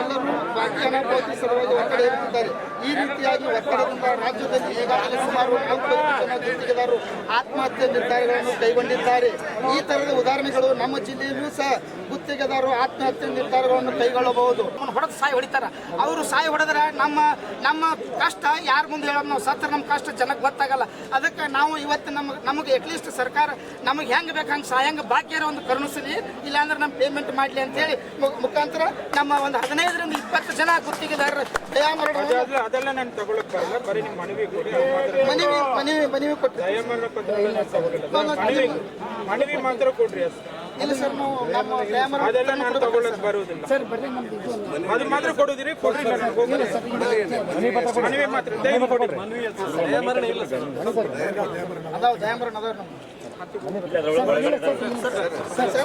ಎಲ್ಲರೂ ವ್ಯಾಖ್ಯಾನ ಸಲುವಾಗಿ ಒತ್ತಡ ಇರುತ್ತಿದ್ದಾರೆ. ಈ ರೀತಿಯಾಗಿ ಒತ್ತಡದಿಂದ ರಾಜ್ಯದಲ್ಲಿ ಈಗಾಗಲೇ ಸುಮಾರು ನಾಲ್ಕೈದು ಜನ ಗುತ್ತಿಗೆದಾರರು ಆತ್ಮಹತ್ಯೆ ನಿರ್ಧಾರಗಳನ್ನು ಕೈಗೊಂಡಿದ್ದಾರೆ. ಈ ತರದ ಉದಾಹರಣೆಗಳು ನಮ್ಮ ಜಿಲ್ಲೆಯಲ್ಲೂ ಸಹ ಗುತ್ತಿಗೆದಾರರು ಆತ್ಮಹತ್ಯೆ ನಿರ್ಧಾರಗಳನ್ನು ಕೈಗೊಳ್ಳಬಹುದು. ಹೊಡೆದು ಸಾಯಿ ಹೊಡಿತಾರ. ಅವರು ಸಾಯಿ ಹೊಡೆದ್ರೆ ನಮ್ಮ ನಮ್ಮ ಕಷ್ಟ ಯಾರ ಮುಂದೆ ಹೇಳೋದು ನಾವು ಸತ್ತ ನಮ್ಮ ಕಷ್ಟ ಜನಕ್ಕೆ ಗೊತ್ತಾಗಲ್ಲ. ಅದಕ್ಕೆ ನಾವು ಇವತ್ತು ನಮಗೆ ನಮಗೆ ಅಟ್ಲೀಸ್ಟ್ ಸರ್ಕಾರ ನಮಗೆ ಹೆಂಗೆ ಬೇಕು ಹಂಗೆ ಸಹಾಯಂಗ ಭಾಗ್ಯರ ಒಂದು ಕರುಣಿಸಲಿ, ಇಲ್ಲಾಂದ್ರೆ ನಮ್ಮ ಪೇಮೆಂಟ್ ಮಾಡಲಿ ಅಂತೇಳಿ ಹೇಳಿ ಮುಖಾಂತರ ನಮ್ಮ ಒಂದು ಹದಿನೈದರಿಂದ ಇಪ್ಪತ್ತು ಜನ ಗುತ್ತಿಗೆದಾರರು ದಯಾಮರಣ ಅದೆಲ್ಲ ನಾನು ತಗೊಳಕ್ ಬರಲ್ಲ ಬರೀ ನಿಮ್ ಮನವಿ ಕೊಡಿ. ಅವ್ರು ಮಾತ್ರ ಮನವಿ ಮನವಿ ಮನವಿ ಕೊಟ್ಟು ದಯಮಾನ ಪತ್ರಗಳು ನಾನು ತಗೊಳ್ಳಲ್ಲ. ಮನವಿ ಮನವಿ ಮಾತ್ರ ಕೊಡ್ರಿ ಅಷ್ಟೇ. ಇಲ್ಲ ಸರ್ ನಾವು ನಮ್ಮ ಅದೆಲ್ಲ ನಾನು ತಗೊಳಕ್ ಬರುವುದಿಲ್ಲ. ಅದು ಮಾತ್ರ ಕೊಡುದಿರಿ ಕೊಡ್ರಿ ನಾನು ಹೋಗ್ತೀನಿ. ಮನವಿ ಮಾತ್ರ ಇಲ್ಲ ಕೊಡಿ. ಅದಾವ ದಯಾಮರಣ ಅದಾವ ನಮ್ಮ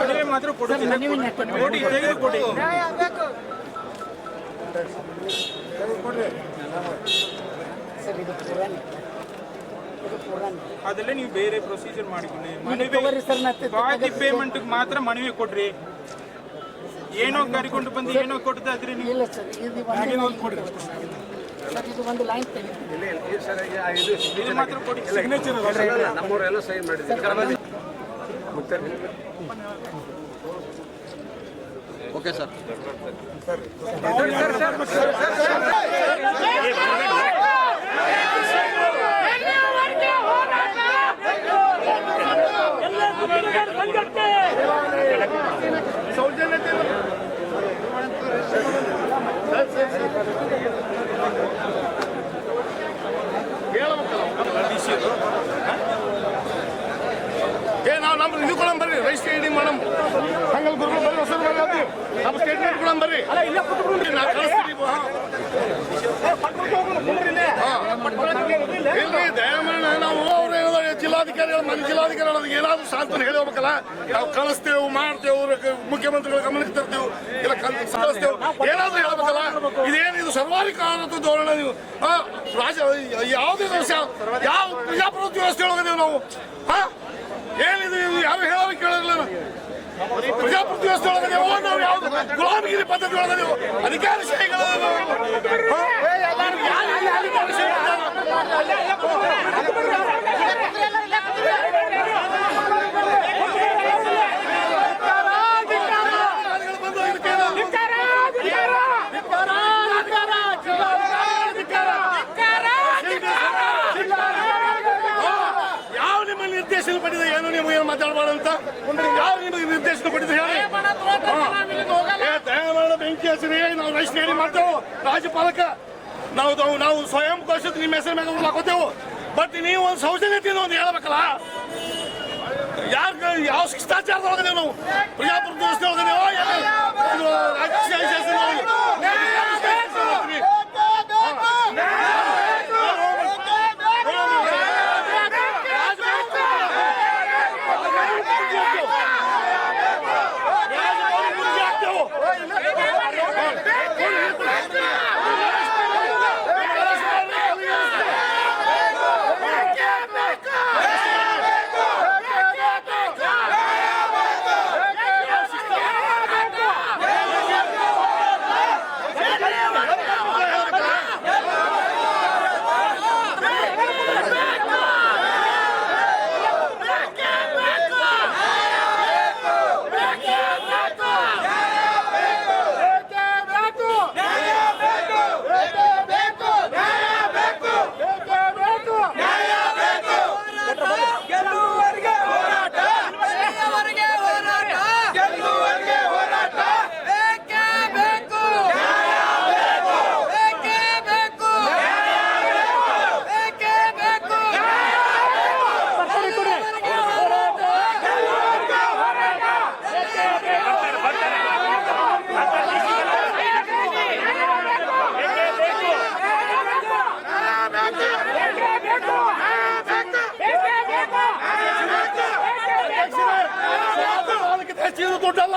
ಮನವಿ ಮಾತ್ರ ಕೊಡುದಿಲ್ಲ ಕೊಡಿ ತೆಗೆದು ಕೊಡಿ. ಅದೆಲ್ಲ ನೀವು ಬೇರೆ ಪ್ರೊಸೀಜರ್ ಮಾಡಿಕೊಳ್ಳಿ ಮನವಿ ಬಾಕಿ ಪೇಮೆಂಟ್ ಮಾತ್ರ ಮನವಿ ಕೊಡ್ರಿ. ಏನೋ ಕರಿಕೊಂಡು ಬಂದು ಏನೋ ಕೊಡ್ತಾದ್ರಿ ನೀವು ಇಲ್ಲ ಸರ್ ಇದು ಒಂದು ಸರ್ ಇದು ಒಂದು ಲೈನ್ ತೆಗಿ ಇದು ಮಾತ್ರ ಕೊಡಿ ನಮ್ಮವರೆಲ್ಲ ಸೈನ್ ಮಾಡಿದ್ದೀವಿ ಓಕೆ ಸರ್. ಸರ್ ಏ ನಾವು ನಮ್ಮ ಇದು ಕೊಡಂ ಬರ್ರಿ ರೈಸ್ ಸ್ಟೇಡಿಯಂ ಮಾಡಮ್ ಹಂಗಲ್ ಗುರುಗಳು ಬರ್ರಿ ಹೊಸ ಬರ್ರಿ ಅದು. ನಮ್ಮ ಸ್ಟೇಟ್ಮೆಂಟ್ ಕೂಡ ಬರ್ರಿ. ಇಲ್ರಿ ದಯಮಾನ ನಾವು ಜಿಲ್ಲಾಧಿಕಾರಿಗಳು ಮನೆ ಜಿಲ್ಲಾಧಿಕಾರಿಗಳು ಏನಾದ್ರು ಸಾಂತ್ವನ ಹೇಳಿ ಹೋಗ್ಬೇಕಲ್ಲ ನಾವು ಕಳಿಸ್ತೇವೆ ಮಾಡ್ತೇವೆ ಮುಖ್ಯಮಂತ್ರಿಗಳ ಗಮನಕ್ಕೆ ತರ್ತೇವೆ ಇಲ್ಲ ಕಳಿಸ್ತೇವೆ ಏನಾದ್ರು ಹೇಳ್ಬೇಕಲ್ಲ ಇದೇನಿದು ಸರ್ವಾಧಿಕಾರದ ಧೋರಣೆ ನೀವು ರಾಜ ಯಾವುದೇ ದೇಶ ಯಾವ ಪ್ರಜಾಪ್ರಭುತ್ವ ವ್ಯವಸ್ಥೆ ಒಳಗೆ ನಾವು ಹಾ ಏನಿದು ಯಾರು ಹೇಳೋರು ಕೇಳೋದಿಲ್ಲ ಪ್ರಜಾಪ್ರಭುತ್ವ ವ್ಯವಸ್ಥೆ ಒಳಗಡೆ ನೀವು ಯಾವ್ದು? ಗುಲಾಮಗಿರಿ ಪದ್ಧತಿ ಒಳಗಡೆ ಅಧಿಕಾರಶಾಹಿಗಳು ಹಾ? ಯಾರು ಇಲ್ಲಿ ಅಧಿಕಾರಶಾಹಿಗಳು ಅಧಿಕಾರಿಗಳು ಬಂದು ಇದಕ್ಕೆ ಯಾವ ನಿಮ್ಮ ನಿರ್ದೇಶನ ಪಡೆದ ಏನು ನೀವು ಏನು ಯಾರು ನಿಮಗೆ ನಿರ್ದೇಶನ ಪಡೆದ ಹೇಳಿ? ದಯಾಮರಣ ಬೆಂಕಿ ಹೆಸರು ನಾವು ರೈಸ್ ನೇಡಿ ಮಾಡ್ತೇವೆ ರಾಜ್ಯಪಾಲಕ. ನಾವು ನಾವು ಸ್ವಯಂ ಘೋಷಿತ ನಿಮ್ಮ ಹೆಸರು ಮೇಲೆ ಹಾಕೋತೇವೆ. ಬಟ್ ನೀವು ಒಂದು ಸೌಜನ್ಯತೆಯನ್ನು ಒಂದು ಹೇಳ್ಬೇಕಲ್ಲ? ಯಾರು ಯಾವ ಶಿಷ್ಟಾಚಾರದೊಳಗೆ ನಾವು? ಪ್ರಜಾಪ್ರಭುತ್ವ ವ್ಯವಸ್ಥೆ ಒಳಗೆ ನೀವು? ಏನು ಇದು ರಾಜಕೀಯ ಅದಕ್ಕೆ ಹೆಚ್ಚಿನ ದುಡ್ಡಲ್ಲ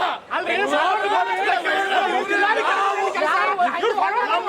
ನಮ್ಮ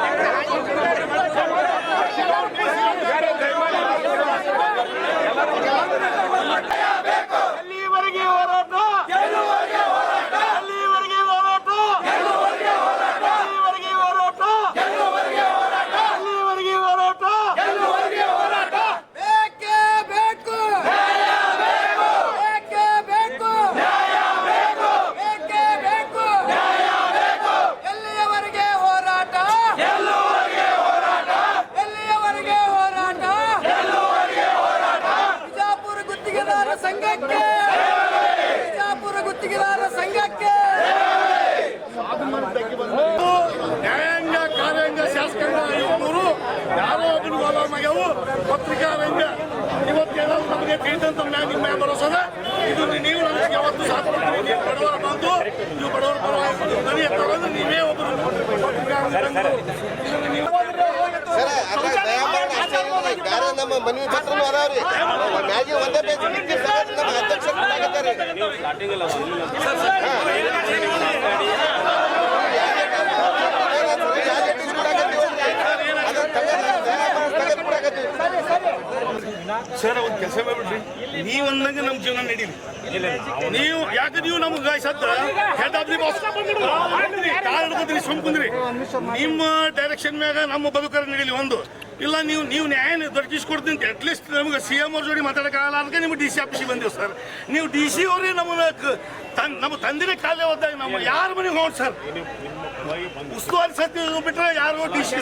ಸಂಘಕ್ಕೆ, ಬಿಜಾಪುರ ಗುತ್ತಿಗೆದಾರ ಸಂಘಕ್ಕೆ. ನ್ಯಾಯಾಂಗ ಕಾರ್ಯಾಂಗ ಶಾಸಕಾಂಗ ಇವರು ಯಾರೋ ಒಬ್ಬರು ಮಗವು ಪತ್ರಿಕಾ ರಂಗ ಇವತ್ತೇನಾದ್ರು ನಮಗೆ ತಿಳಿದಂತ ಮ್ಯಾಗ ನಿಮ್ಮ ಭರೋಸದ ಇದು ನೀವು ನನಗೆ ಯಾವತ್ತು ಸಾಥ್ ಕೊಡ್ತೀರಿ ನೀವು ಬಡವರ ಬಂದು ನೀವು ಬಡವರ ಪರವಾಗಿ ನನಗೆ ತಗೊಂಡು ನೀವೇ ಒಬ್ಬರು. ಪತ್ರಿಕಾ ರಂಗರು. ಇದನ್ನ ನೀವು ಸರ್ ಅದ್ರ ದಯಾಮರಣ ಅಷ್ಟೇ ಇಲ್ರಿ. ಬ್ಯಾರೆ ನಮ್ಮ ಮನವಿ ಪತ್ರನು ಅದಾವ್ರಿ ಮ್ಯಾಗಿ ಒಂದೇ ಪೇಜ್ ನಮ್ಮ ಅಧ್ಯಕ್ಷರು ಸರ್ ಒಂದು ಕೆಲಸ ಮಾಡ್ಬಿಡ್ರಿ ನೀವು ಅಂದಂಗೆ ನಮ್ಮ ಜೀವನ ನಡೀಲಿ ನೀವು ಯಾಕೆ ನೀವು ನಮ್ಗೆ ಸತ್ತ ಹೆಡ್ ಆಫ್ ದಿ ಬಾಸ್ ಕಾಲ್ ಹಿಡ್ಕೊತೀರಿ ಸುಮ್ ಕುಂದ್ರಿ ನಿಮ್ಮ ಡೈರೆಕ್ಷನ್ ಮ್ಯಾಗ ನಮ್ಮ ಬದುಕರ ನಡೀಲಿ ಒಂದು ಇಲ್ಲ, ನೀವು ನೀವು ನ್ಯಾಯ ದೊರಕಿಸ್ಕೊಡ್ತೀನಿ ಅಟ್ಲೀಸ್ಟ್ ನಮಗೆ ಸಿ ಎಂ ಅವ್ರ ಜೋಡಿ ಮಾತಾಡೋಕ್ಕಾಗಲ್ಲ. ಅದಕ್ಕೆ ನಿಮ್ಗೆ ಡಿ ಸಿ ಆಫೀಸಿಗೆ ಬಂದೀವಿ ಸರ್. ನೀವು ಡಿ ಸಿ ಅವರೇ ನಮ್ಮನ್ನ ತನ್ ನಮ್ಮ ತಂದಿನ ಕಾಲೇ ಹೋದಾಗ ನಮ್ಮ ಯಾರ ಮನೆಗೆ ಹೋಗಿ ಸರ್? ಉಸ್ತುವಾರಿ ಸತ್ಯ ಬಿಟ್ರೆ ಯಾರು ಡಿ ಸಿ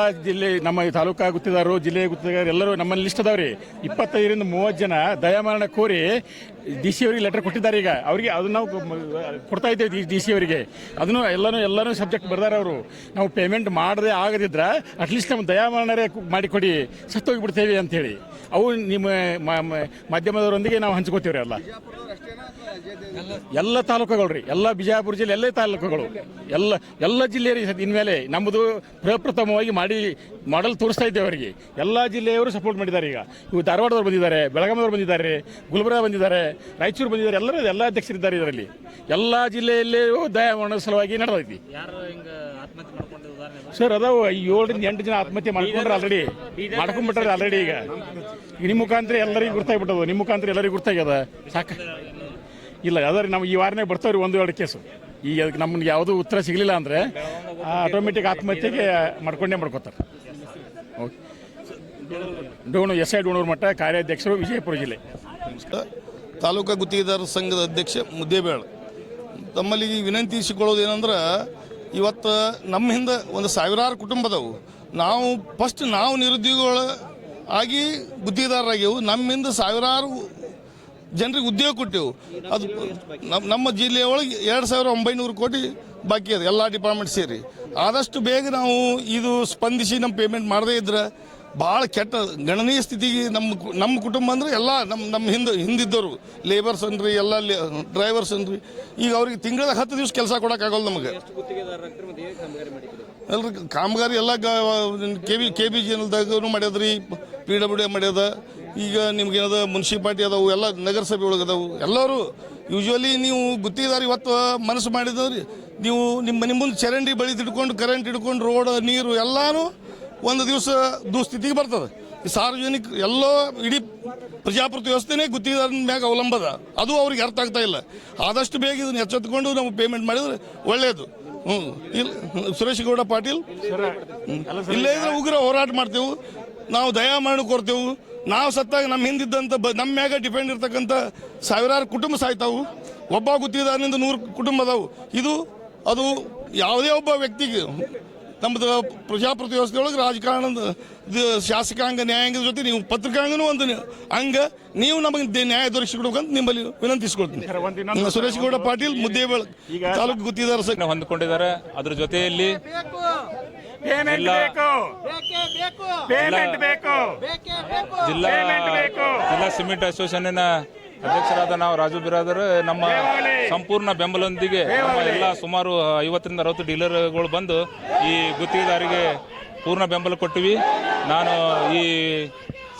ಆ ಜಿಲ್ಲೆ, ನಮ್ಮ ತಾಲೂಕಾ ಗುತ್ತಿದಾರರು ಜಿಲ್ಲೆ ಗುತ್ತಿದಾರರು ಎಲ್ಲರೂ ನಮ್ಮಲ್ಲಿ ಲಿಸ್ಟ್ ಅದಾವ್ರಿ. ಇಪ್ಪತ್ತೈದರಿಂದ ಮೂವತ್ತು ಜನ ದಯಾಮರಣ ಕೋರಿ ಡಿ ಸಿ ಅವರಿಗೆ ಲೆಟರ್ ಕೊಟ್ಟಿದ್ದಾರೆ ಈಗ. ಅವರಿಗೆ ಅದನ್ನ ನಾವು ಕೊಡ್ತಾ ಇದ್ದೇವೆ ಡಿ ಸಿ ಅವರಿಗೆ. ಅದನ್ನು ಎಲ್ಲನೂ ಎಲ್ಲನೂ ಸಬ್ಜೆಕ್ಟ್ ಬರ್ದಾರ ಅವರು. ನಾವು ಪೇಮೆಂಟ್ ಮಾಡದೆ ಆಗದಿದ್ರ ಅಟ್ಲೀಸ್ಟ್ ನಮ್ಮ ದಯಾಮರಣರೇ ಮಾಡಿಕೊಡಿ. ಸತ್ತೋಗಿಬಿಡ್ತೇವೆ ಹೇಳಿ ಅವು ನಿಮ್ಮ ಮಾಧ್ಯಮದವರೊಂದಿಗೆ ನಾವು ಹಂಚ್ಕೋತೀವ್ರಿ ಎಲ್ಲ ಎಲ್ಲ ತಾಲೂಕುಗಳು ರೀ. ಎಲ್ಲ ಬಿಜಾಪುರ ಜಿಲ್ಲೆ ಎಲ್ಲ ತಾಲೂಕುಗಳು. ಎಲ್ಲ ಎಲ್ಲ ಜಿಲ್ಲೆ ರೀ ಇನ್ಮೇಲೆ ನಮ್ಮದು ಪ್ರಪ್ರಥಮವಾಗಿ ಮಾಡಿ, ಮಾಡಲ್ ತೋರಿಸ್ತಾ ಇದ್ದೇವೆ ಅವರಿಗೆ. ಎಲ್ಲ ಜಿಲ್ಲೆಯವರು ಸಪೋರ್ಟ್ ಮಾಡಿದ್ದಾರೆ ಈಗ. ಇವು ಧಾರವಾಡದವ್ರು ಬಂದಿದ್ದಾರೆ ಬೆಳಗಾವಿಯವರು ಬಂದಿದ್ದಾರೆ, ಗುಲ್ಬರ್ಗ ಬಂದಿದ್ದಾರೆ, ರಾಯಚೂರು ಬಂದಿದ್ದಾರೆ, ಎಲ್ಲರೂ ಎಲ್ಲ ಅಧ್ಯಕ್ಷರಿದ್ದಾರೆ ಇದರಲ್ಲಿ. ಎಲ್ಲ ಜಿಲ್ಲೆಯಲ್ಲಿಯೂ ದಯಾಮರಣ ಸಲುವಾಗಿ ನಡೆದೈತಿ. ಸರ್, ಅದಾವು ಏಳರಿಂದ ಎಂಟು ಜನ ಆತ್ಮಹತ್ಯೆ ಮಾಡ್ಕೊಂಡ್ರೆ ಆಲ್ರೆಡಿ ಮಾಡ್ಕೊಂಡ್ಬಿಟ್ರೆ ಆಲ್ರೆಡಿ ಈಗ ನಿಮ್ಮ ಮುಖಾಂತರ ಎಲ್ಲರಿಗೂ ಗುರ್ತಾಗ್ಬಿಟ್ಟದು. ನಿಮ್ಮ ಮುಖಾಂತರ ಎಲ್ಲರಿಗೂ ಗುರ್ತಾಗ್ಯದ. ಸಾಕು. ಇಲ್ಲ ಅದ್ರ ನಮ್ಗೆ ಈ ವಾರನೇ ಬರ್ತಾವ್ರಿ ಒಂದು, ಎರಡು ಕೇಸು. ಈಗ ಅದಕ್ಕೆ ನಮ್ಗೆ ಯಾವುದೂ ಉತ್ತರ ಸಿಗಲಿಲ್ಲ ಅಂದರೆ ಆಟೋಮೆಟಿಕ್ ಆತ್ಮಹತ್ಯೆಗೆ ಮಾಡ್ಕೊಂಡೇ ಮಾಡ್ಕೋತಾರೆ. Okay Donu, S I Donur ಮಠ ಕಾರ್ಯಾಧ್ಯಕ್ಷರು ವಿಜಯಪುರ ಜಿಲ್ಲೆ. ತಾಲೂಕಾ ಗುತ್ತಿಗೆದಾರ ಸಂಘದ ಅಧ್ಯಕ್ಷ ಮುದ್ದೇಬೇಳ. ತಮ್ಮಲ್ಲಿ ವಿನಂತಿಸಿಕೊಳ್ಳೋದು ಏನಂದ್ರೆ, ಇವತ್ತು ನಮ್ಮ ಹಿಂದೆ ಒಂದು ಸಾವಿರಾರು ಕುಟುಂಬದವು ನಾವು ಫಸ್ಟ್ ನಾವು ನಿರುದ್ಯೋಗಿಗಳ ಆಗಿ ಗುತ್ತಿಗೆದಾರರಾಗ್ಯವು ನಮ್ಮಿಂದ ಸಾವಿರಾರು ಜನರಿಗೆ ಉದ್ಯೋಗ ಕೊಟ್ಟೆವು. ಅದು ನಮ್ಮ ನಮ್ಮ ಜಿಲ್ಲೆಯೊಳಗೆ ಎರಡು ಸಾವಿರ ಒಂಬೈನೂರು ಕೋಟಿ ಬಾಕಿ ಅದು, ಎಲ್ಲ ಡಿಪಾರ್ಟ್ಮೆಂಟ್ ಸೇರಿ. ಆದಷ್ಟು ಬೇಗ ನಾವು ಇದು ಸ್ಪಂದಿಸಿ ನಮ್ಮ ಪೇಮೆಂಟ್ ಮಾಡದೇ ಇದ್ರೆ ಭಾಳ ಕೆಟ್ಟ ಗಣನೀಯ ಸ್ಥಿತಿಗೆ ನಮ್ಮ ನಮ್ಮ ಕುಟುಂಬ ಅಂದರೆ ಎಲ್ಲ ನಮ್ಮ ನಮ್ಮ ಹಿಂದೆ ಹಿಂದಿದ್ದವರು ಲೇಬರ್ಸ್ ಅನ್ರಿ ಎಲ್ಲ ಡ್ರೈವರ್ಸ್ ಅನ್ರಿ ಈಗ ಅವ್ರಿಗೆ ತಿಂಗಳ ಹತ್ತು ದಿವಸ ಕೆಲಸ ಕೊಡೋಕ್ಕಾಗಲ್ಲ ನಮಗೆ. ಅಲ್ರಿ, ಕಾಮಗಾರಿ ಎಲ್ಲ K B K B G ಎಲ್ದಾಗೂ ಮಾಡ್ಯದ್ರಿ ಪಿ ಡಬ್ಲ್ಯೂ ಡಿ ಮಾಡ್ಯದ ಈಗ ನಿಮ್ಗೆ ಏನದ ಮುನ್ಸಿಪಾಲ್ಟಿ ಅದಾವು ಎಲ್ಲ ನಗರಸಭೆ ಒಳಗೆ ಅದಾವು ಎಲ್ಲರೂ ಯೂಶ್ವಲಿ ನೀವು ಗುತ್ತಿಗೆದಾರ ಇವತ್ತು ಮನಸ್ಸು ಮಾಡಿದವ್ರಿ. ನೀವು ನಿಮ್ಮ ಮನೆ ಮುಂದೆ ಚರಂಡಿ ಬಳಿ ತಿಡ್ಕೊಂಡು ಕರೆಂಟ್ ಹಿಡ್ಕೊಂಡು ರೋಡ್ ನೀರು ಎಲ್ಲನೂ ಒಂದು ದಿವಸ ದುಸ್ಥಿತಿಗೆ ಬರ್ತದೆ. ಈ ಸಾರ್ವಜನಿಕ ಎಲ್ಲೋ ಇಡೀ ಪ್ರಜಾಪ್ರತಿ ವ್ಯವಸ್ಥೆನೇ ಗುತ್ತಿಗೆದಾರನ ಮ್ಯಾಗ ಅವಲಂಬದ ಅದು. ಅವ್ರಿಗೆ ಅರ್ಥ ಆಗ್ತಾ ಇಲ್ಲ. ಆದಷ್ಟು ಬೇಗ ಇದನ್ನ ಎಚ್ಚೆತ್ಕೊಂಡು ನಾವು ಪೇಮೆಂಟ್ ಮಾಡಿದ್ರೆ ಒಳ್ಳೆಯದು ಹ್ಞೂ ಇಲ್ಲ ಸುರೇಶ್ ಗೌಡ ಪಾಟೀಲ್? ಇಲ್ಲೇ ಇದ್ರೆ ಉಗ್ರ ಹೋರಾಟ ಮಾಡ್ತೇವೆ. ನಾವು ದಯಾಮರಣ ಕೊಡ್ತೇವೆ. ನಾವು ಸತ್ತಾಗ ನಮ್ಮ ಹಿಂದಿದ್ದಂಥ ಬ ನಮ್ಮ ಮ್ಯಾಗ ಡಿಪೆಂಡ್ ಇರ್ತಕ್ಕಂಥ ಸಾವಿರಾರು ಕುಟುಂಬ ಸಾಯ್ತಾವು. ಒಬ್ಬ ಗುತ್ತಿಗೆದಾರನಿಂದ ನೂರು ಕುಟುಂಬ ಅದಾವು. ಇದು ಅದು ಯಾವುದೇ ಒಬ್ಬ ವ್ಯಕ್ತಿಗೆ ನಮ್ಮದು ಪ್ರಜಾಪ್ರತಿ ವ್ಯವಸ್ಥೆಯೊಳಗೆ ರಾಜಕಾರಣದ ಶಾಸಕಾಂಗ ನ್ಯಾಯಾಂಗದ ಜೊತೆ ನೀವು ಪತ್ರಿಕಾಂಗನೂ ಒಂದು ಅಂಗ. ನೀವು ನಮಗೆ ನ್ಯಾಯ ದೊರಕಿಸಿಕೊಡ್ಬೇಕಂತ ನಿಮ್ಮಲ್ಲಿ ವಿನಂತಿಸ್ಕೊಳ್ತೀನಿ. ಸುರೇಶ್ ಗೌಡ ಪಾಟೀಲ್ ಮುದ್ದೇಬೇಳ ತಾಲೂಕು ಹೊಂದ್ಕೊಂಡಿದ್ದಾರೆ ಹೊಂದಿಕೊಂಡಿದ್ದಾರೆ. ಅದ್ರ ಜೊತೆಯಲ್ಲಿ ಪೇಮೆಂಟ್ ಇಲ್ಲ. ಬೇಕು. ಪೇಮೆಂಟ್ ಬೇಕು. ಜಿಲ್ಲಾ ಪೇಮೆಂಟ್ ಬೇಕು ಜಿಲ್ಲಾ ಸಿಮೆಂಟ್ ಅಸೋಸಿಯೇಷನ್ ಅಧ್ಯಕ್ಷರಾದ ನಾವು ರಾಜು ಬಿರಾದರ್ ನಮ್ಮ ಸಂಪೂರ್ಣ ಬೆಂಬಲದೊಂದಿಗೆ ನಮ್ಮ ಎಲ್ಲ ಸುಮಾರು ಐವತ್ತರಿಂದ ಅರವತ್ತು ಡೀಲರ್ಗಳು ಬಂದು ಈ ಗುತ್ತಿಗೆದಾರಿಗೆ ಪೂರ್ಣ ಬೆಂಬಲ ಕೊಟ್ಟಿವಿ. ನಾನು ಈ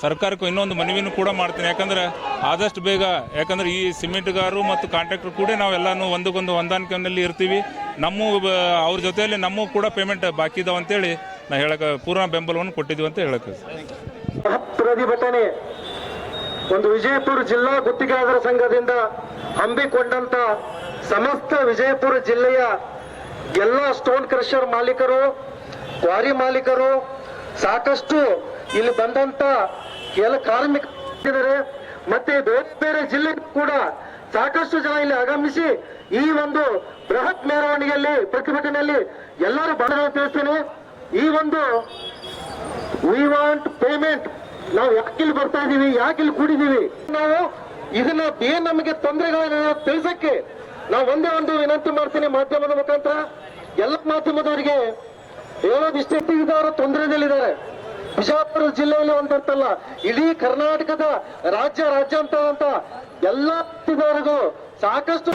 ಸರ್ಕಾರಕ್ಕೂ ಇನ್ನೊಂದು ಮನವಿನೂ ಕೂಡ ಮಾಡ್ತೀನಿ. ಯಾಕಂದ್ರೆ ಆದಷ್ಟು ಬೇಗ, ಯಾಕಂದ್ರೆ ಈ ಸಿಮೆಂಟ್ಗಾರು ಮತ್ತು ಕಾಂಟ್ರಾಕ್ಟರ್ ಕೂಡ ನಾವೆಲ್ಲನೂ ಒಂದಕ್ಕೊಂದು ಹೊಂದಾಣಿಕೆಯಲ್ಲಿ ಇರ್ತೀವಿ. ನಮ್ಮ ಅವ್ರ ಜೊತೆಯಲ್ಲಿ ನಮ್ಮೂ ಕೂಡ ಪೇಮೆಂಟ್ ಬಾಕಿ ಇದಾವೆ ಅಂತೇಳಿ ನಾ ಹೇಳಕ್ಕೆ ಪೂರ್ಣ ಬೆಂಬಲವನ್ನು ಕೊಟ್ಟಿದ್ದೀವಿ ಅಂತ ಹೇಳಕ್ಕೆ ಪ್ರತಿಭಟನೆ ಒಂದು ವಿಜಯಪುರ ಜಿಲ್ಲಾ ಗುತ್ತಿಗೆದಾರರ ಸಂಘದಿಂದ ಹಮ್ಮಿಕೊಂಡಂತ ಸಮಸ್ತ ವಿಜಯಪುರ ಜಿಲ್ಲೆಯ ಎಲ್ಲ ಸ್ಟೋನ್ ಕ್ರಷರ್ ಮಾಲೀಕರು, ಕ್ವಾರಿ ಮಾಲೀಕರು ಸಾಕಷ್ಟು ಇಲ್ಲಿ ಬಂದಂತ ಎಲ್ಲ ಕಾರ್ಮಿಕ ಮತ್ತೆ ಬೇರೆ ಬೇರೆ ಜಿಲ್ಲೆ ಕೂಡ ಸಾಕಷ್ಟು ಜನ ಇಲ್ಲಿ ಆಗಮಿಸಿ ಈ ಒಂದು ಬೃಹತ್ ಮೆರವಣಿಗೆಯಲ್ಲಿ, ಪ್ರತಿಭಟನೆಯಲ್ಲಿ ಎಲ್ಲರೂ ಬಂದ ತಿಳಿಸ್ತೇನೆ. ಈ ಒಂದು ವಿ ವಾಂಟ್ ಪೇಮೆಂಟ್ ನಾವು ಯಾಕೆ ಇಲ್ಲಿ ಬರ್ತಾ ಇದೀವಿ ಯಾಕೆ ಇಲ್ಲಿ ಕೂಡಿದೀವಿ ನಾವು ಇದನ್ನ ಏನ್ ನಮಗೆ ತೊಂದರೆಗಳನ್ನ ತಿಳಿಸಕ್ಕೆ ನಾವು ಒಂದೇ ಒಂದು ವಿನಂತಿ ಮಾಡ್ತೀನಿ ಮಾಧ್ಯಮದ ಮುಖಾಂತರ. ಎಲ್ಲ ಮಾಧ್ಯಮದವರಿಗೆ ಹೇಳೋದಿಷ್ಟೇ ಇದ್ದವರು ತೊಂದರೆಯಲ್ಲಿದ್ದಾರೆ ಬಿಜಾಪುರ ಜಿಲ್ಲೆಯಲ್ಲಿ ಒಂದಂತಲ್ಲ ಇಡೀ ಕರ್ನಾಟಕದ ರಾಜ್ಯ ರಾಜ್ಯಾಂತ ಅಂತ ಎಲ್ಲ ವ್ಯಕ್ತಿದವರಿಗೂ ಸಾಕಷ್ಟು